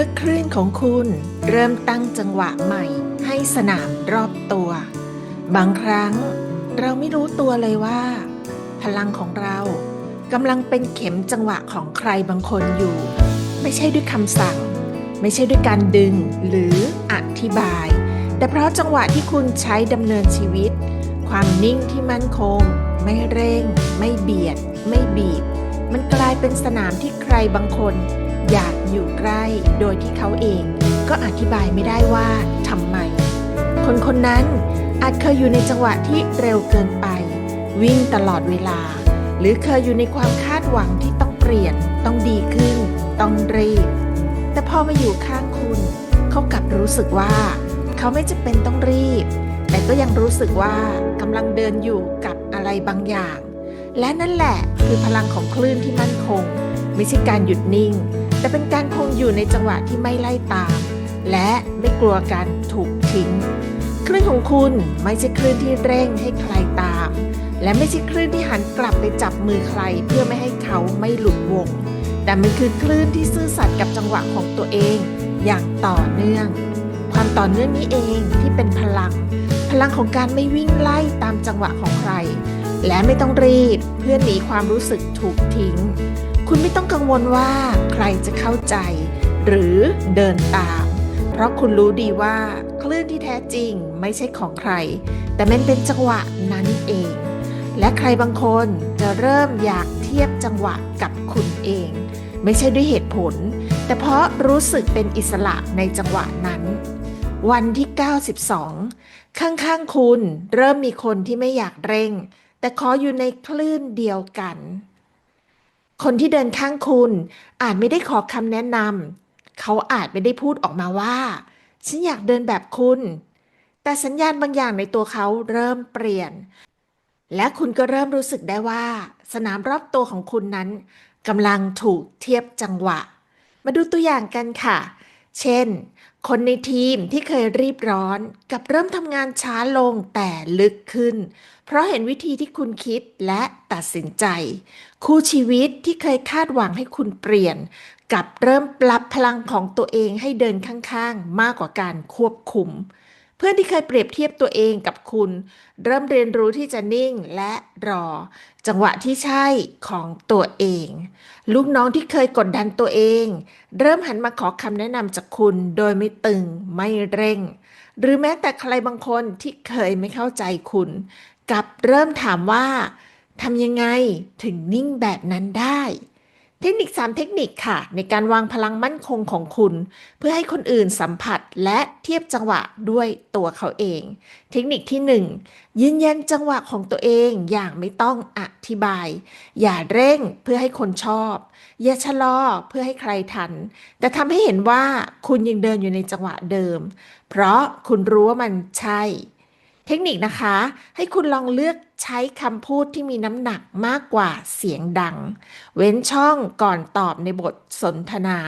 มื่อคลื่นของคุณเริ่มตั้งจังหวะใหม่ ให้สนามรอบตัว บางครั้งเราไม่รู้ตัวเลยว่า พลังของเรากำลังเป็นเข็มจังหวะของใครบางคนอยู่ ไม่ใช่ด้วยคำสั่ง ไม่ใช่ด้วยการดึงหรืออธิบาย แต่เพราะจังหวะที่คุณใช้ดำเนินชีวิต ความนิ่งที่มั่นคง ไม่เร่ง ไม่เบียด ไม่บีบ มันกลายเป็นสนามที่ใครบางคน อยากอยู่ใกล้โดยที่เขาเองก็อธิบายไม่ได้ว่าทำไม คนคนนั้นอาจเคยอยู่ในจังหวะที่เร็วเกินไป วิ่งตลอดเวลา หรือเคยอยู่ในความคาดหวังที่ต้องเปลี่ยน ต้องดีขึ้น ต้องรีบ แต่พอมาอยู่ข้างคุณ เขากลับรู้สึกว่า เขาไม่จะเป็นต้องรีบ แต่ก็ยังรู้สึกว่ากำลังเดินอยู่กับอะไรบางอย่าง และนั่นแหละคือพลังของคลื่นที่มั่นคง ไม่ใช่การหยุดนิ่ง แต่เป็นการคงอยู่ในจังหวะที่ไม่ไล่ตาม และไม่กลัวการถูกทิ้ง คลื่นของคุณไม่ใช่คลื่นที่เร่งให้ใครตาม และไม่ใช่คลื่นที่หันกลับไปจับมือใครเพื่อไม่ให้เขาไม่หลุดวง แต่มันคือคลื่นที่ซื่อสัตย์กับจังหวะของตัวเอง อย่างต่อเนื่อง ความต่อเนื่องนี้เองที่เป็นพลัง พลังของการไม่วิ่งไล่ตามจังหวะของใคร และไม่ต้องรีบเพื่อหนีความรู้สึกถูกทิ้ง คุณไม่ต้องกังวลว่าใครจะเข้าใจ หรือเดินตาม เพราะคุณรู้ดีว่าคลื่นที่แท้จริงไม่ใช่ของใคร แต่มันเป็นจังหวะนั้นเอง และใครบางคนจะเริ่มอยากเทียบจังหวะกับคุณเอง ไม่ใช่ด้วยเหตุผล แต่เพราะรู้สึกเป็นอิสระในจังหวะนั้น วันที่ 92 ข้างๆคุณเริ่มมีคนที่ไม่อยากเร่ง แต่ขออยู่ในคลื่นเดียวกัน คนที่เดินข้างคุณ อาจไม่ได้ขอคำแนะนำเขาอาจไม่ได้พูดออกมาว่า ฉันอยากเดินแบบคุณ แต่สัญญาณบางอย่างในตัวเขาเริ่มเปลี่ยน และคุณก็เริ่มรู้สึกได้ว่า สนามรอบตัวของคุณนั้นกำลังถูกเทียบจังหวะ มาดูตัวอย่างกันค่ะ เช่น คนในทีมที่เคยรีบร้อนกับเริ่มทำงานช้าลงแต่ลึกขึ้น เพราะเห็นวิธีที่คุณคิดและตัดสินใจ คู่ชีวิตที่เคยคาดหวังให้คุณเปลี่ยน กับเริ่มปรับพลังของตัวเองให้เดินข้างๆ มากกว่าการควบคุม เพื่อนที่เคยเปรียบเทียบตัวเองกับคุณ เริ่มเรียนรู้ที่จะนิ่งและรอ จังหวะที่ใช่ของตัวเอง ลูกน้องที่เคยกดดันตัวเอง เริ่มหันมาขอคำแนะนำจากคุณโดยไม่ตึงไม่เร่ง หรือแม้แต่ใครบางคนที่เคยไม่เข้าใจคุณกับเริ่มถามว่าทำยังไงถึงนิ่งแบบนั้นได้ เทคนิค 3 เทคนิคค่ะ ในการวางพลังมั่นคงของคุณ เพื่อให้คนอื่นสัมผัสและเทียบจังหวะด้วยตัวเขาเอง เทคนิคที่ 1 ยืนยันจังหวะของตัวเองอย่างไม่ต้องอธิบาย อย่าเร่งเพื่อให้คนชอบ อย่าชะลอเพื่อให้ใครทัน แต่ทำให้เห็นว่าคุณยังเดินอยู่ในจังหวะเดิม เพราะคุณรู้ว่ามันใช่ เทคนิคนะคะ ให้คุณลองเลือกใช้คำพูดที่มีน้ำหนักมากกว่าเสียงดัง เว้นช่องก่อนตอบในบทสนทนา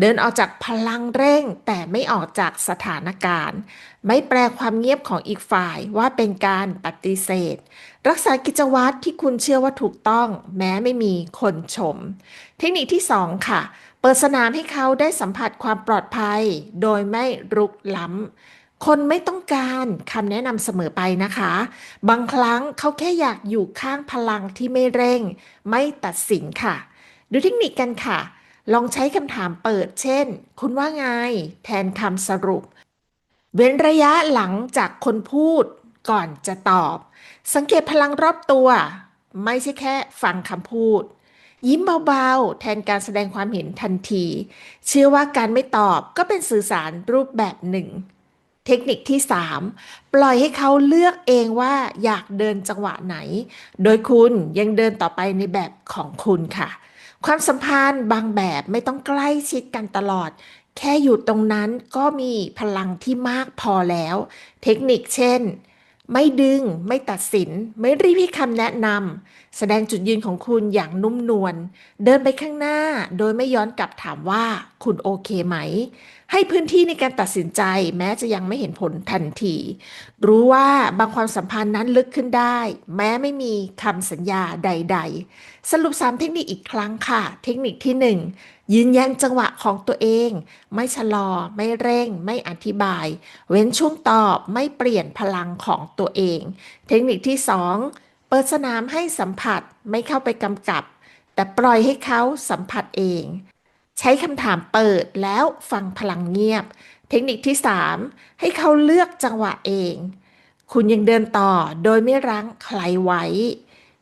เดินออกจากพลังเร่ง แต่ไม่ออกจากสถานการณ์ ไม่แปลความเงียบของอีกฝ่ายว่าเป็นการปฏิเสธ รักษากิจวัตรที่คุณเชื่อว่าถูกต้อง แม้ไม่มีคนชม เทคนิคที่ 2 ค่ะ เปิดสนามให้เขาได้สัมผัสความปลอดภัย โดยไม่รุกล้ำ คนไม่ต้องการคำแนะนำเสมอไปนะคะ บางครั้งเขาแค่อยากอยู่ข้างพลังที่ไม่เร่ง ไม่ตัดสินค่ะ ดูเทคนิคกันค่ะ ลองใช้คำถามเปิด เช่น คุณว่าไง แทนคำสรุป เว้นระยะหลังจากคนพูดก่อนจะตอบ สังเกตพลังรอบตัว ไม่ใช่แค่ฟังคำพูด ยิ้มเบาๆ แทนการแสดงความเห็นทันที เชื่อว่าการไม่ตอบก็เป็นสื่อสารรูปแบบหนึ่ง เทคนิคที่ 3 ปล่อยให้เขาเลือกเองว่าอยากเดินจังหวะไหน โดยคุณยังเดินต่อไปในแบบของคุณค่ะ ความสัมพันธ์บางแบบไม่ต้องใกล้ชิดกันตลอด แค่อยู่ตรงนั้นก็มีพลังที่มากพอแล้ว เทคนิคเช่นไม่ดึงไม่ตัดสิน ไม่รีบให้คำแนะนำแสดงจุดยืนของคุณอย่างนุ่มนวลเดินไปข้างหน้า โดยไม่ย้อนกลับถามว่าคุณโอเคไหม ให้พื้นที่ในการตัดสินใจ แม้จะยังไม่เห็นผลทันที รู้ว่าบางความสัมพันธ์นั้นลึกขึ้นได้ แม้ไม่มีคำสัญญาใด ๆ สรุป 3 เทคนิคอีกครั้งค่ะ เทคนิคที่ 1 ยืนยันจังหวะของตัวเอง ไม่ชะลอ ไม่เร่ง ไม่อธิบาย เว้นช่วงตอบไม่เปลี่ยนพลังของตัวเอง เทคนิคที่ 2 เปิดสนามให้สัมผัสไม่เข้าไปกำกับ แต่ปล่อยให้เขาสัมผัสเอง ใช้คำถามเปิดแล้วฟังพลังเงียบ เทคนิคที่ 3 ให้เขาเลือกจังหวะเอง คุณยังเดินต่อโดยไม่รั้งใครไว้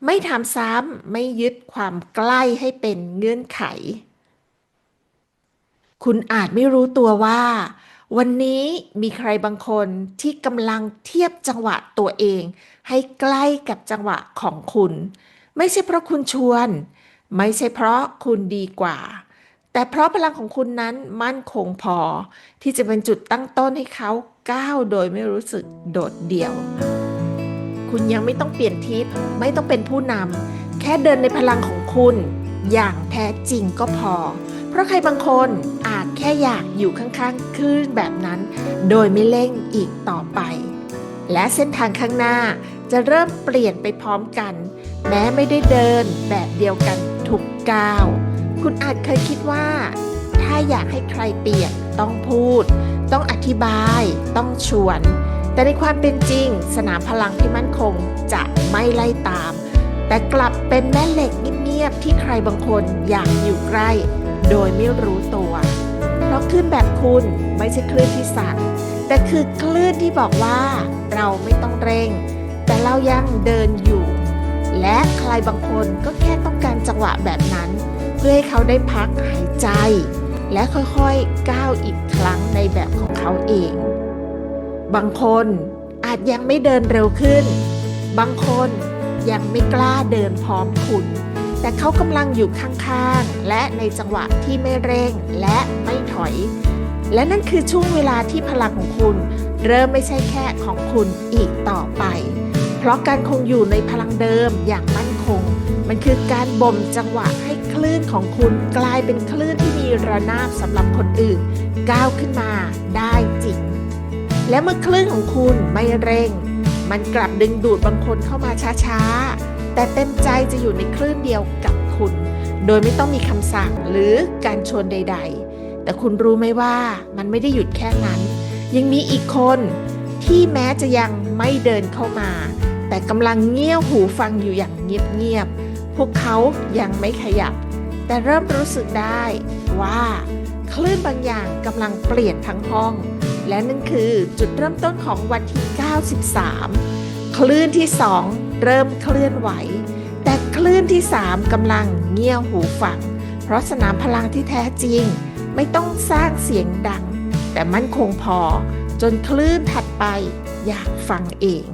ไม่ทำซ้ำไม่ยึดความใกล้ให้เป็นเงื่อนไข คุณอาจไม่รู้ตัวว่า วันนี้มีใครบางคนที่กำลังเทียบจังหวะตัวเอง ให้ใกล้กับจังหวะของคุณ ไม่ใช่เพราะคุณชวน ไม่ใช่เพราะคุณดีกว่า แต่เพราะพลังของคุณนั้นมั่นคงพอ ที่จะเป็นจุดตั้งต้นให้เขาก้าวโดยไม่รู้สึกโดดเดี่ยว คุณยังไม่ต้องเปลี่ยนทิศไม่ต้องเป็นผู้นำแค่เดินในพลังของคุณ อย่างแท้จริงก็พอ เพราะใครบางคนอาจแค่อยากอยู่ข้างๆคลื่นแบบนั้น โดยไม่เร่งอีกต่อไป และเส้นทางข้างหน้าจะเริ่มเปลี่ยนไปพร้อมกัน แม้ไม่ได้เดินแบบเดียวกันทุกก้าว คุณอาจเคยคิดว่า ถ้าอยากให้ใครเปลี่ยนต้องพูด ต้องอธิบาย ต้องชวน แต่ในความเป็นจริง สนามพลังที่มั่นคงจะไม่ไล่ตาม แต่กลับเป็นแม่เหล็กเงียบๆที่ใครบางคนอยากอยู่ใกล้ โดยไม่รู้ตัวเพราะคลื่นแบบคุณไม่ใช่คลื่นที่สั่งแต่คือคลื่นที่บอกว่าเราไม่ต้องเร่ง แต่เรายังเดินอยู่ และใครบางคนก็แค่ต้องการจังหวะแบบนั้น เพื่อให้เขาได้พักหายใจ และค่อยๆก้าวอีกครั้งในแบบของเขาเอง บางคนอาจยังไม่เดินเร็วขึ้น บางคนยังไม่กล้าเดินพร้อมคุณ แต่เขากำลังอยู่ข้างๆ และในจังหวะที่ไม่เร่งและไม่ถอย และนั่นคือช่วงเวลาที่พลังของคุณ เริ่มไม่ใช่แค่ของคุณอีกต่อไป เพราะการคงอยู่ในพลังเดิมอย่างมั่นคง มันคือการบ่มจังหวะให้คลื่นของคุณกลายเป็นคลื่นที่มีระนาบสำหรับคนอื่น ก้าวขึ้นมาได้จริง และเมื่อคลื่นของคุณไม่เร่ง มันกลับดึงดูดบางคนเข้ามาช้าๆ แต่เต็มใจจะอยู่ในคลื่นเดียวกับคุณ โดยไม่ต้องมีคำสั่งหรือการชวนใด ๆ แต่คุณรู้ไหมว่ามันไม่ได้หยุดแค่นั้น ยังมีอีกคนที่แม้จะยังไม่เดินเข้ามา แต่กำลังเงี่ยวหูฟังอยู่อย่างเงียบๆ พวกเขายังไม่ขยับ แต่เริ่มรู้สึกได้ว่า คลื่นบางอย่างกำลังเปลี่ยนทั้งห้อง และนั่นคือจุดเริ่มต้นของวันที่ 93 คลื่นที่ 2 เริ่มเคลื่อนไหว แต่คลื่นที่ 3กำลังเงี่ยวหูฟัง เพราะสนามพลังที่แท้จริง ไม่ต้องสร้างเสียงดัง แต่มั่นคงพอจนคลื่นถัดไปอยากฟังเอง